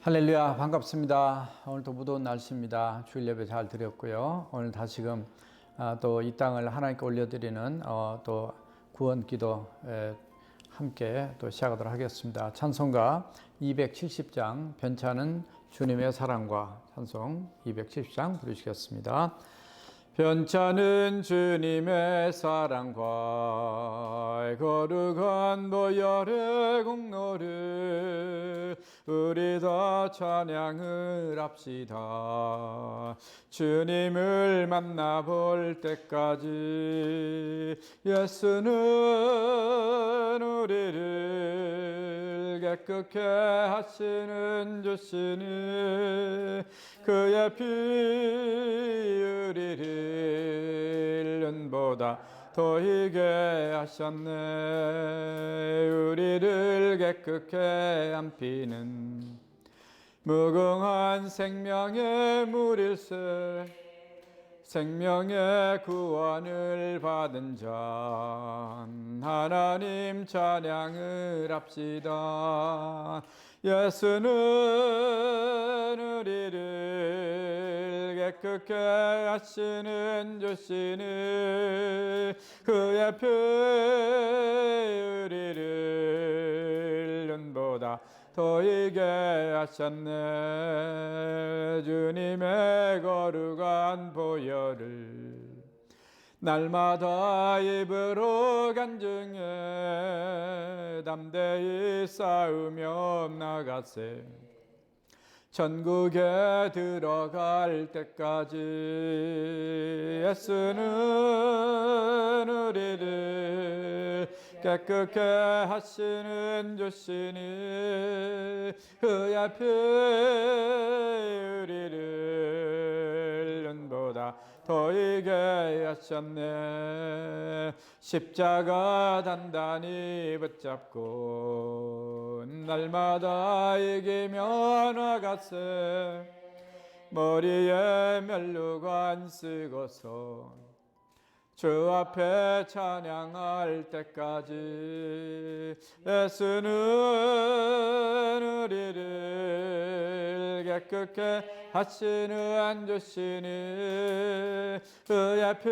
할렐루야 반갑습니다. 오늘도 무더운 날씨입니다. 주일 예배 잘 드렸고요. 오늘 다시금 아, 또이 땅을 하나님께 올려드리는 어, 또 구원 기도 에, 함께 또 시작하도록 하겠습니다. 찬송가 270장 변찮은 주님의 사랑과 찬송 270장 부르시겠습니다. 변찮은 주님의 사랑과 거룩한 보혈의 공로를 우리 다 찬양을 합시다. 주님을 만나볼 때까지 예수는 우리를 깨끗게 하시는 주시니 그의 피 우리를 눈보다 더 희게 하셨네. 우리를 깨끗게 한 피는 무궁한 생명의 물일세 생명의 구원을 받은 자 하나님 찬양을 합시다 예수는 우리를 깨끗게 하시는 주시니 그의 피 우리를 눈보다 더 이게 하셨네. 주님의 거룩한 보혈을 날마다 입으로 간증해 담대히 싸우며 나가세. 전국에 들어갈 때까지 예수는 우리를 깨끗게 하시는 주시니 그의 피 우리를 눈보다 더 이게 하셨네. 십자가 단단히 붙잡고 날마다 이기며 나갔세 머리에 멸루관 쓰고서 주 앞에 찬양할 때까지 예수는 우리를 깨끗게 하시는 주시니 그의 피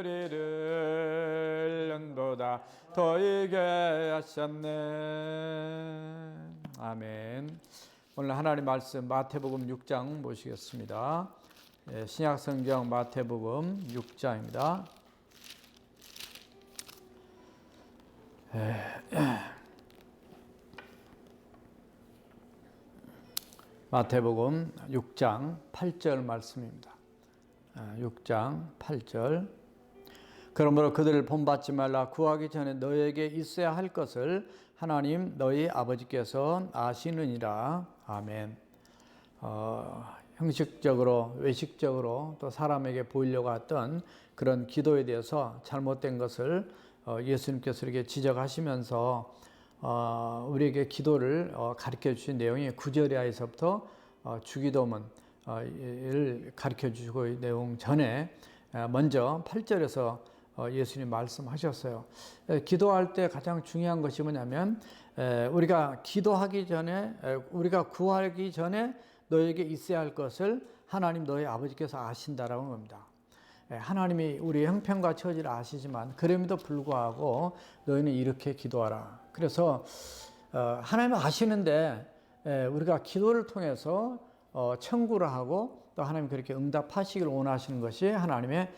우리를 눈보다 더 이게 하셨네. 아멘. 오늘 하나님 말씀 마태복음 6장 보시겠습니다. 예, 신약성경 마태복음 6장입니다. 마태복음 6장 8절 말씀입니다. 6장 8절 그러므로 그들을 본받지 말라 구하기 전에 너에게 있어야 할 것을 하나님 너희 아버지께서 아시느니라 아멘. 어, 형식적으로 외식적으로 또 사람에게 보이려고 했던 그런 기도에 대해서 잘못된 것을 어, 예수님께서 이렇게 지적하시면서 어, 우리에게 기도를 어, 가르쳐 주신 내용이 구절에서부터 주기도문을 가르쳐 주시고 이 내용 전에 먼저 8절에서 예수님 말씀하셨어요. 기도할 때 가장 중요한 것이 뭐냐면 우리가 기도하기 전에 우리가 구하기 전에 너에게 있어야 할 것을 하나님 너의 아버지께서 아신다라는 겁니다. 하나님이 우리 형편과 처지를 아시지만 그럼에도 불구하고 너희는 이렇게 기도하라. 그래서 하나님 아시는데 우리가 기도를 통해서 청구를 하고 또 하나님 그렇게 응답하시길 원하시는 것이 하나님의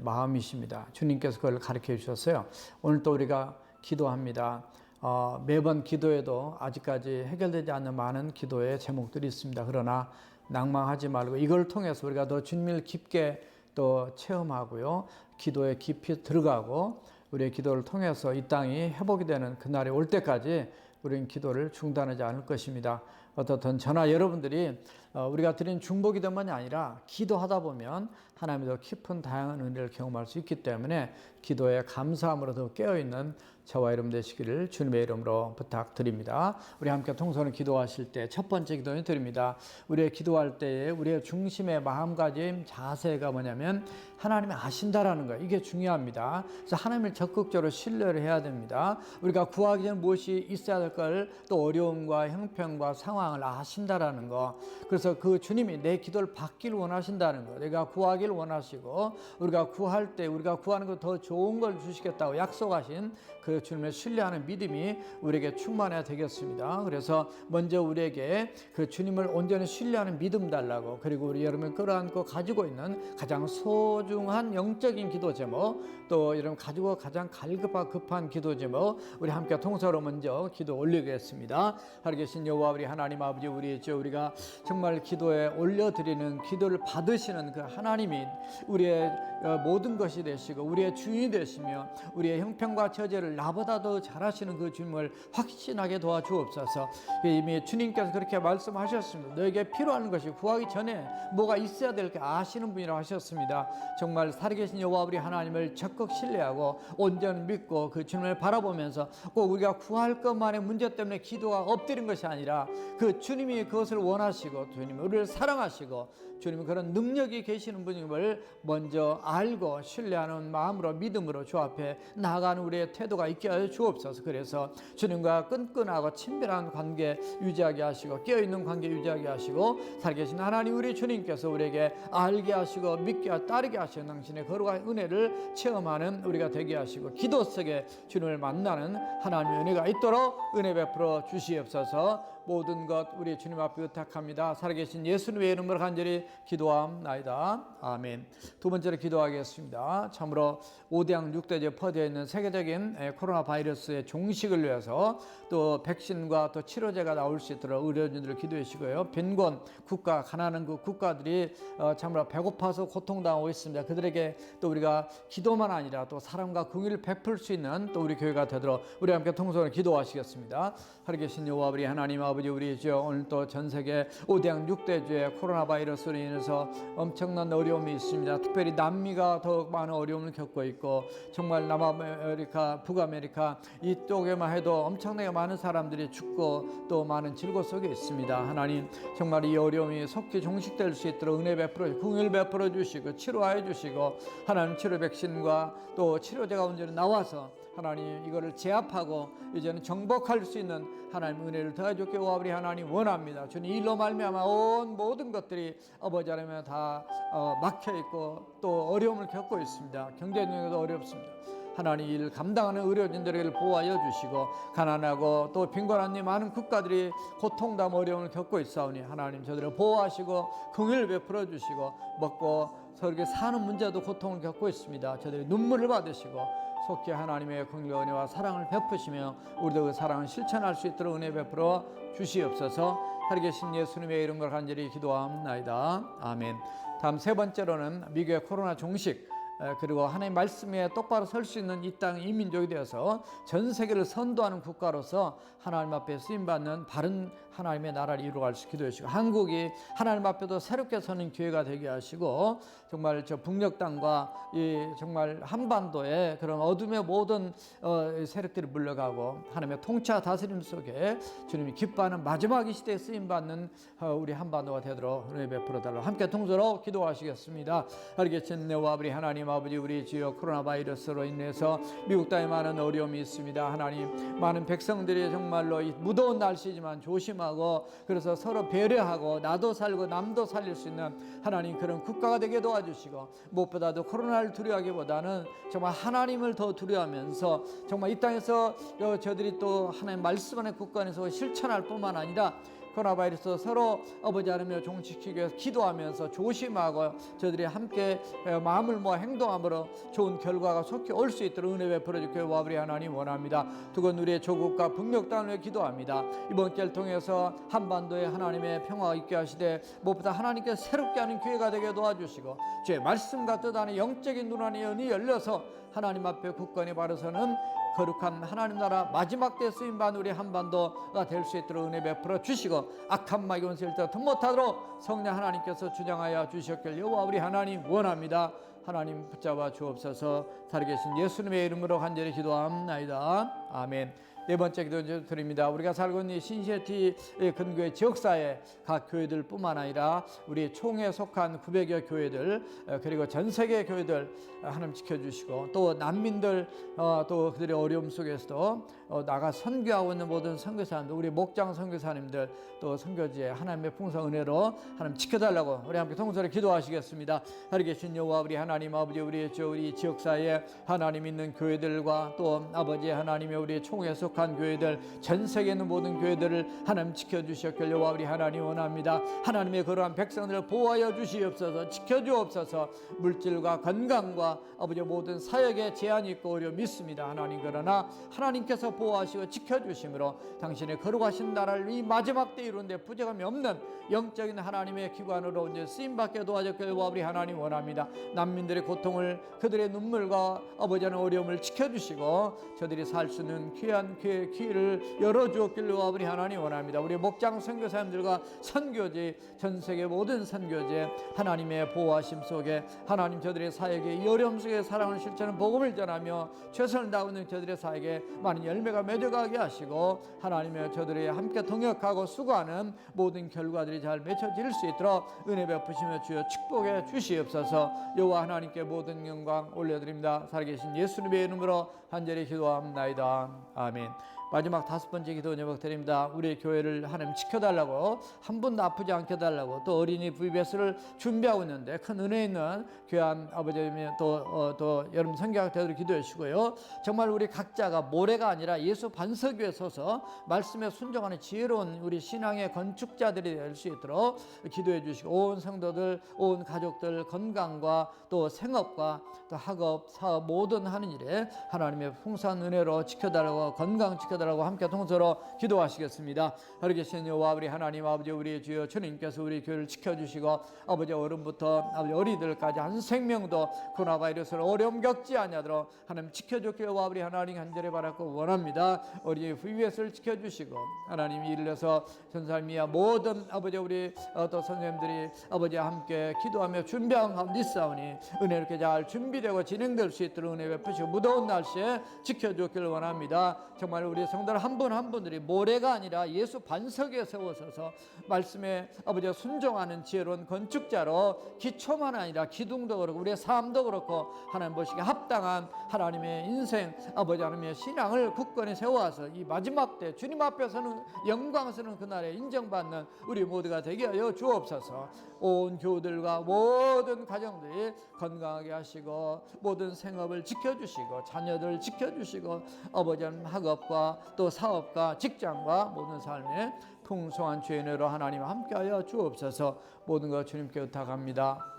마음이십니다. 주님께서 그걸 가르쳐 주셨어요. 오늘 또 우리가 기도합니다. 어, 매번 기도에도 아직까지 해결되지 않는 많은 기도의 제목들이 있습니다. 그러나 낭망하지 말고 이걸 통해서 우리가 더 주님을 깊게 또 체험하고요. 기도에 깊이 들어가고 우리의 기도를 통해서 이 땅이 회복이 되는 그날이 올 때까지 우리는 기도를 중단하지 않을 것입니다. 어떻든 저나 여러분들이 어, 우리가 드린 중보기도만이 아니라 기도하다 보면 하나님의 더 깊은 다양한 은혜를 경험할 수 있기 때문에 기도에 감사함으로 더 깨어있는 저와 여러분 되시기를 주님의 이름으로 부탁드립니다. 우리 함께 통성을 기도하실 때 첫 번째 기도는 드립니다. 우리의 기도할 때에 우리의 중심의 마음가짐 자세가 뭐냐면 하나님이 아신다라는 거예요. 이게 중요합니다. 그래서 하나님을 적극적으로 신뢰를 해야 됩니다. 우리가 구하기 전 무엇이 있어야 될 걸 또 어려움과 형편과 상황을 아신다라는 거. 그래서 그 주님이 내 기도를 받기를 원하신다는 거. 내가 구하기를 원하시고 우리가 구할 때 우리가 구하는 것 더 좋은 걸 주시겠다고 약속하신 그 주님을 신뢰하는 믿음이 우리에게 충만해야 되겠습니다. 그래서 먼저 우리에게 그 주님을 온전히 신뢰하는 믿음 달라고 그리고 우리 여러분 끌어안고 가지고 있는 가장 소중한 영적인 기도 제목 또 여러분 가지고 가장 갈급하 급한 기도 제목 우리 함께 통서로 먼저 기도 올리겠습니다. 하나 계신 여호와 우리 하나님 아버지 우리 주 우리가 정말 기도에 올려드리는 기도를 받으시는 그 하나님이 우리의 어, 모든 것이 되시고 우리의 주인이 되시며 우리의 형편과 처제를 나보다 더 잘하시는 그 주님을 확신하게 도와주옵소서. 이미 주님께서 그렇게 말씀하셨습니다. 너에게 필요한 것이 구하기 전에 뭐가 있어야 될 게 아시는 분이라 하셨습니다. 정말 살아계신 여호와 우리 하나님을 적극 신뢰하고 온전히 믿고 그 주님을 바라보면서 꼭 우리가 구할 것만의 문제 때문에 기도가 엎드린 것이 아니라 그 주님이 그것을 원하시고 주님 우리를 사랑하시고 주님은 그런 능력이 계시는 분임을 먼저 알고 신뢰하는 마음으로 믿음으로 주 앞에 나아가는 우리의 태도가 있게 하여 주옵소서. 그래서 주님과 끈끈하고 친밀한 관계 유지하게 하시고 깨어 있는 관계 유지하게 하시고 살계신 하나님 우리 주님께서 우리에게 알게 하시고 믿게 따르게 하시는 당신의 거룩한 은혜를 체험하는 우리가 되게 하시고 기도 속에 주님을 만나는 하나님의 은혜가 있도록 은혜 베풀어 주시옵소서. 모든 것 우리 주님 앞에 의탁합니다. 살아계신 예수님의 이름으로 간절히 기도함나이다. 아멘. 두 번째로 기도하겠습니다. 참으로 5대양 6대제 퍼져 있는 세계적인 에, 코로나 바이러스의 종식을 위해서 또 백신과 또 치료제가 나올 수 있도록 의료진들을 기도해 주시고요. 빈곤 국가 가난한 그 국가들이 어, 참으로 배고파서 고통당하고 있습니다. 그들에게 또 우리가 기도만 아니라 또 사랑과 긍휼을 베풀 수 있는 또 우리 교회가 되도록 우리 함께 통성을 기도하시겠습니다. 살아계신 여호와 우리 하나님 아버지 우리 주 오늘 또 전 세계 5대양 6대주의 코로나 바이러스로 인해서 엄청난 어려움이 있습니다. 특별히 남미가 더욱 많은 어려움을 겪고 있고 정말 남아메리카, 북아메리카 이쪽에만 해도 엄청나게 많은 사람들이 죽고 또 많은 질고 속에 있습니다. 하나님 정말 이 어려움이 속히 종식될 수 있도록 은혜 베풀어 궁을 베풀어 주시고 치료하여 주시고 하나님 치료 백신과 또 치료제가 온전히 나와서 하나님 이거를 제압하고 이제는 정복할 수 있는 하나님 은혜를 더해주게 우리 하나님 원합니다. 주님 일로 말미암아 온 모든 것들이 아버지 하나님 다 어, 막혀 있고 또 어려움을 겪고 있습니다. 경제적으로도 어렵습니다. 하나님 일 감당하는 의료진들을 보호하여 주시고 가난하고 또 빈곤한 이 많은 국가들이 고통담 어려움을 겪고 있사오니 하나님 저들을 보호하시고 긍휼 베풀어 주시고 먹고 서로 사는 문제도 고통을 겪고 있습니다. 저들이 눈물을 받으시고 속히 하나님의 긍휼 은혜와 사랑을 베푸시며 우리도 그 사랑을 실천할 수 있도록 은혜 베풀어 주시옵소서. 살계신 예수님의 이름을 간절히 기도함나이다. 아멘. 다음 세 번째로는 미국의 코로나 종식 에, 그리고 하나님 말씀에 똑바로 설 수 있는 이 땅 이민족이 되어서 전 세계를 선도하는 국가로서 하나님 앞에 쓰임 받는 바른 하나님의 나라를 이루어갈 수 기도해 주시고 한국이 하나님 앞에도 새롭게 서는 기회가 되게 하시고 정말 저 북녘 땅과 이 정말 한반도의 그런 어둠의 모든 어, 세력들이 물러가고 하나님의 통치 다스림 속에 주님이 기뻐하는 마지막 이 시대에 쓰임 받는 어, 우리 한반도가 되도록 은혜 베풀어 달라 함께 통서로 기도하시겠습니다. 알겠신 내와 우리 하나님 아버지 우리 주여 코로나 바이러스로 인해서 미국 땅에 많은 어려움이 있습니다. 하나님 많은 백성들이 정말로 이 무더운 날씨지만 조심하 고 그래서 서로 배려하고 나도 살고 남도 살릴 수 있는 하나님 그런 국가가 되게 도와주시고 무엇보다도 코로나를 두려워하기보다는 정말 하나님을 더 두려워하면서 정말 이 땅에서 어, 저들이 또 하나님 말씀 안에 국가 안에서 실천할 뿐만 아니라 코로나 바이러스 서로 아버지 하나며 종식시키기 위해서 기도하면서 조심하고 저들이 함께 마음을 모아 행동함으로 좋은 결과가 속히 올 수 있도록 은혜 베풀어 주께 와우리 하나님 원합니다. 두건 우리의 조국과 북녘 땅을 위해 기도합니다. 이번 기회를 통해서 한반도에 하나님의 평화가 있게 하시되 무엇보다 하나님께 새롭게 하는 기회가 되게 도와주시고 주의 말씀과 뜻 안에 영적인 눈안이 열려서 하나님 앞에 굳건히 바로서는 거룩한 하나님 나라 마지막 때 쓰임 받는 우리 한반도가 될 수 있도록 은혜 베풀어 주시고 악한 마귀 원수일 때 못하도록 성령 하나님께서 주장하여 주셨길 여호와 우리 하나님 원합니다. 하나님 붙잡아 주옵소서 살아계신 예수님의 이름으로 간절히 기도합나이다. 아멘. 네 번째 기도 드립니다. 우리가 살고 있는 이 신시티 근교의 지역사회 각 교회들뿐만 아니라 우리 총에 속한 900여 교회들 어, 그리고 전 세계 교회들 어, 하나님 지켜주시고 또 난민들 어, 또 그들의 어려움 속에서도 나가 선교하고 있는 모든 선교사님들 우리 목장 선교사님들 또 선교지에 하나님의 풍성 은혜로 하나님 지켜달라고 우리 함께 통솔에 기도하시겠습니다. 하나님 계신 여호와 우리 하나님 아버지 우리 저 우리 지역사회에 하나님 있는 교회들과 또 아버지 하나님의 우리 총에 속한 교회들 전 세계 있는 모든 교회들을 하나님 지켜주셨길 여호와 우리 하나님 원합니다. 하나님의 거룩한 백성들을 보호하여 주시옵소서 지켜 주옵소서 물질과 건강과 아버지 모든 사역에 제한이 있고 어려 믿습니다. 하나님 그러나 하나님께서 보호하시고 지켜주심으로 당신의 거룩하신 나라를 이 마지막 때 이루는데 부족함이 없는 영적인 하나님의 기관으로 이제 쓰임받게 여호와 우리 하나님 원합니다. 난민들의 고통을 그들의 눈물과 아버지의 어려움을 지켜주시고 저들이 살 수 있는 귀한 그 길을 열어주었길 여호와 우리 하나님 원합니다. 우리 목장 선교사님들과 선교지 전 세계 모든 선교지 하나님의 보호하심 속에 하나님 저들의 사역에 이 어려움 속에 사랑을 실천하는 복음을 전하며 최선을 다하는 저들의 사역에 많은 열매 가 맺어가게 하시고 하나님의 저들이 함께 동역하고 수고하는 모든 결과들이 잘 맺혀질 수 있도록 은혜 베푸시며 주여 축복해 주시옵소서. 여호와 하나님께 모든 영광 올려드립니다. 살아계신 예수님의 이름으로 간절히 기도합나이다. 아멘 마지막 다섯 번째 기도 제목 드립니다. 우리 교회를 하나님 지켜달라고 한 분도 아프지 않게 달라고 또 어린이 VBS를 준비하고 있는데 큰 은혜 있는 귀한 아버지님 또, 어, 또 여러분 성경 되도록 기도해 주시고요. 정말 우리 각자가 모래가 아니라 예수 반석 위에 서서 말씀에 순종하는 지혜로운 우리 신앙의 건축자들이 될 수 있도록 기도해 주시고 온 성도들, 온 가족들 건강과 또 생업과 또 학업, 사업 모든 하는 일에 하나님의 풍성한 은혜로 지켜달라고 건강 지켜 달라고 함께 통서로 기도하시겠습니다. 하루 계신 여호와 우리 하나님 아버지 우리 주여 주님께서 우리 교회를 지켜주시고 아버지 어른부터 아버지 어리들까지 한 생명도 코로나 바이러스를 어려움 겪지 않냐도록 하나님 지켜주길 여호와 우리 하나님 간절히 바라고 원합니다. 우리 VBS를 지켜주시고 하나님 이르러서 전사님이야 모든 아버지 우리 또 선생님들이 아버지와 함께 기도하며 준비한 가운데 있사오니 은혜롭게 잘 준비되고 진행될 수 있도록 은혜 베푸시고 무더운 날씨에 지켜주길 원합니다. 정말 우리 성도들 한분 한 분들이 모래가 아니라 예수 반석에 세워서서 말씀에 아버지가 순종하는 지혜로운 건축자로 기초만 아니라 기둥도 그렇고 우리의 삶도 그렇고 하나님 보시기에 합당한 하나님의 인생 아버지 하나님의 신앙을 굳건히 세워서 이 마지막 때 주님 앞에서는 영광스러운 그날에 인정받는 우리 모두가 되게 하여 주옵소서. 온 교우들과 모든 가정들이 건강하게 하시고 모든 생업을 지켜주시고 자녀들 지켜주시고 아버지 하나님 학업과 또 사업과 직장과 모든 삶에 풍성한 죄인으로 하나님 함께하여 주옵소서 모든 것 주님께 부탁합니다.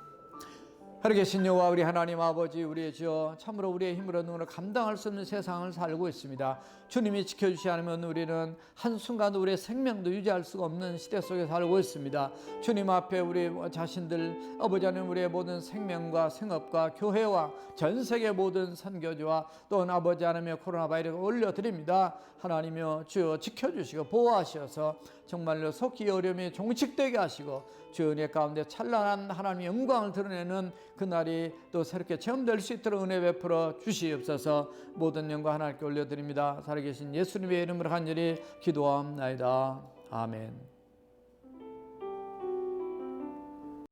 하루 계신 여호와 우리 하나님 아버지 우리의 주여 참으로 우리의 힘으로 눈으로 감당할 수 없는 세상을 살고 있습니다. 주님이 지켜주시 않으면 우리는 한순간도 우리의 생명도 유지할 수가 없는 시대 속에 살고 있습니다. 주님 앞에 우리 자신들 아버지 하나님 우리의 모든 생명과 생업과 교회와 전 세계 모든 선교지와 또 아버지 하나님의 코로나 바이러스 올려드립니다. 하나님여 주여 지켜주시고 보호하셔서 정말로 속히 어려움이 종식되게 하시고 주 은혜 가운데 찬란한 하나님의 영광을 드러내는 그날이 또 새롭게 체험될 수 있도록 은혜 베풀어 주시옵소서 모든 영광 하나님께 올려드립니다. 살아계신 예수님의 이름으로 간절히 기도함나이다. 아멘.